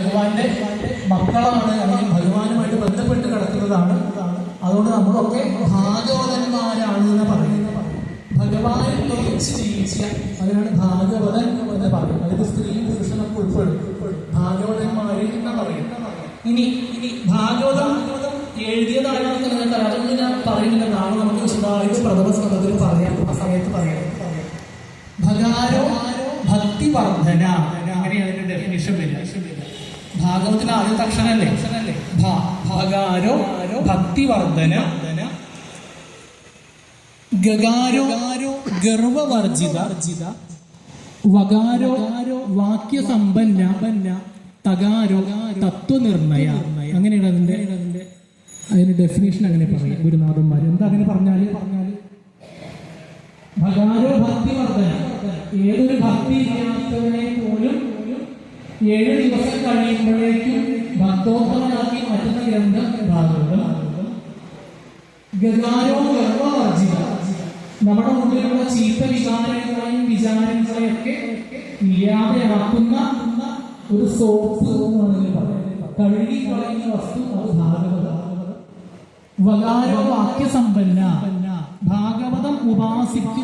ഭഗവാന്റെ മക്കളാണ് അല്ലെങ്കിൽ ഭഗവാനുമായിട്ട് ബന്ധപ്പെട്ട് കിടക്കുന്നതാണ്. അതുകൊണ്ട് നമ്മളൊക്കെ ഭാഗവതന്മാരാണ് എന്ന് പറയുന്നത്. ഭഗവാനെ ലയിച്ച് ജീവിച്ച അതിനാണ് ഭാഗവതൻ എന്ന് പറയുന്നത്. അതിൽ സ്ത്രീയും പുരുഷനൊക്കെ ഉൾപ്പെടും. ഭാഗവതന്മാരെ എന്ന് പറയും ഇനി ഇനി ഭാഗവതം എഴുതിയതാണെന്ന് നിങ്ങൾക്ക്. അതൊന്നും ഞാൻ പറയുന്നില്ല. നാളെ നമുക്ക് വിശദമായിട്ട് പ്രഥമ സ്കന്ധത്തിൽ പറയാം. ആ സമയത്ത് പറയാം. ഭഗാരോ ഭക്തിവർദ്ധന. അങ്ങനെയാണ് ഭാഗവത്തിന് ആദ്യത്തെ അക്ഷരല്ലേ? ഭഗാരോ ഭക്തിവർദ്ധന ഗഗാരോ ഗർവവർജിത വകാരോ വാക്യസമ്പന്ന തകാരോ തത്വനിർണയ. അങ്ങനെയാണ് അതിന്റെ അതിന്റെ ഡെഫിനേഷൻ അങ്ങനെ പറയാം ഗുരുനാഥന്മാർ എന്താ അങ്ങനെ പറഞ്ഞാൽ? പറഞ്ഞാൽ ഭഗാരോ ഭക്തിവർദ്ധന. ഏതൊരു ഭക്തി ഇല്ലാത്തവനെ ഏഴ് ദിവസം കഴിയുമ്പോഴേക്കും ഭക്തോത്തമനാക്കി മാറ്റുന്ന ഗ്രന്ഥം ഭാഗവതം. ഗഗാരോ ഗർവവർജിത നമ്മുടെ മുന്നിലുള്ള ചീത്ത വികാരങ്ങളെയും വിചാരങ്ങളെയൊക്കെ ഇല്ലാതെയാക്കുന്ന ഒരു സോപ്പ് എന്ന് വേണമെങ്കിൽ കഴുകി കളയുന്ന വസ്തു അത് ഭാഗവത. വകാരോ വാക്യസമ്പന്ന ഭാഗവതം ഉപാസിക്കും